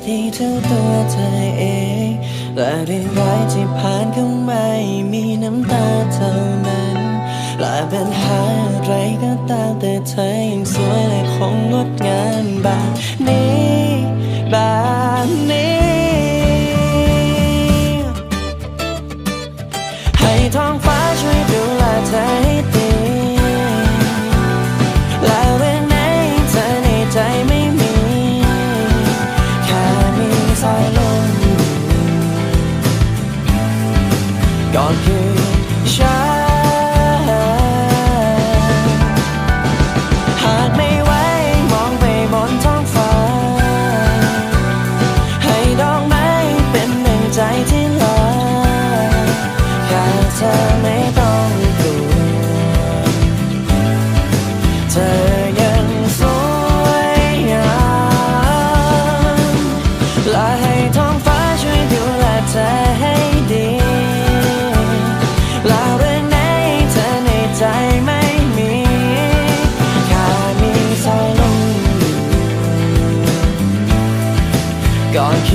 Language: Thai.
อได้ดีเท่าตัวเธอเอง และเรื่องร้ายที่ผ่านเข้ามามีน้ำตาเท่านั้น และปัญหาอะไรก็ตามแต่เธอยังสวยและคงงดงามแบบนี้แบบนี้ให้ท้องฟ้าช่วยดูแลเธอให้ ก็คือฉันหากไม่ไหวมองไปบนท้องฟ้า ให้ดอกไม้เป็นหนึ่งใจที่ลาแค่เธอไม่ต้องกลัวเธอยังสวยงามและให้ gone.